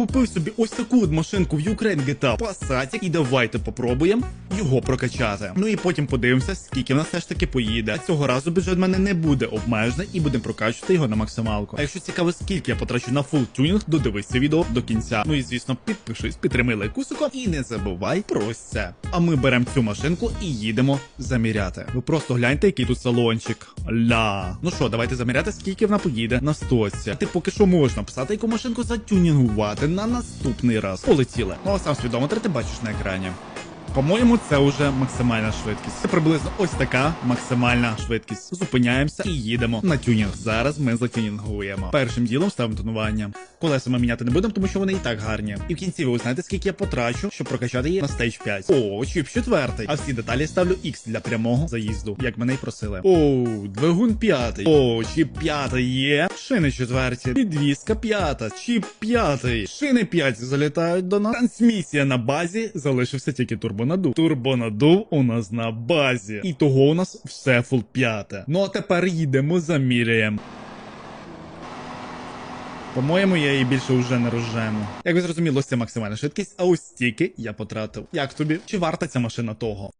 купив собі ось таку от машинку в Ukraine GTA Passat, і давайте попробуємо його прокачати. Ну і потім подивимося, скільки в нас все ж таки поїде. Цього разу бюджет в мене не буде обмежений і будемо прокачувати його на максималку. А якщо цікаво, скільки я потрачу на фул тюнінг, додивись це відео до кінця. Ну і звісно, підпишись, підтримай лайкусиком і не забувай про це. А ми беремо цю машинку і їдемо заміряти. Ви просто гляньте, який тут салончик. Ля. Ну що, давайте заміряти, скільки вона поїде на стоці. Ти поки що можна писати, яку машинку затюнінгувати на наступний раз. Полетіли. Ну а сам свідометр ти бачиш на екрані. По-моєму, це вже максимальна швидкість. Це приблизно ось така максимальна швидкість. Зупиняємося і їдемо на тюнінг. Зараз ми затюнінгуємо. Першим ділом ставимо тонування. Колеса ми міняти не будемо, тому що вони і так гарні. І в кінці ви знаєте, скільки я потрачу, щоб прокачати її на стейдж 5. О, чіп четвертий. А всі деталі ставлю X для прямого заїзду, як мене й просили. О, двигун п'ятий. О, чіп п'ятий є. Шини четверті. Підвізка п'ята. Чіп п'ятий. Шини п'ять залітають до нас. Трансмісія на базі. Залишився тільки турбонадув. Турбонадув у нас на базі. І того у нас все фул п'яте. Ну а тепер їдемо, заміряємо. По-моєму, я її більше вже не розжену. Як ви зрозуміли, це максимальна швидкість, а ось стільки я потратив. Як тобі? Чи варта ця машина того?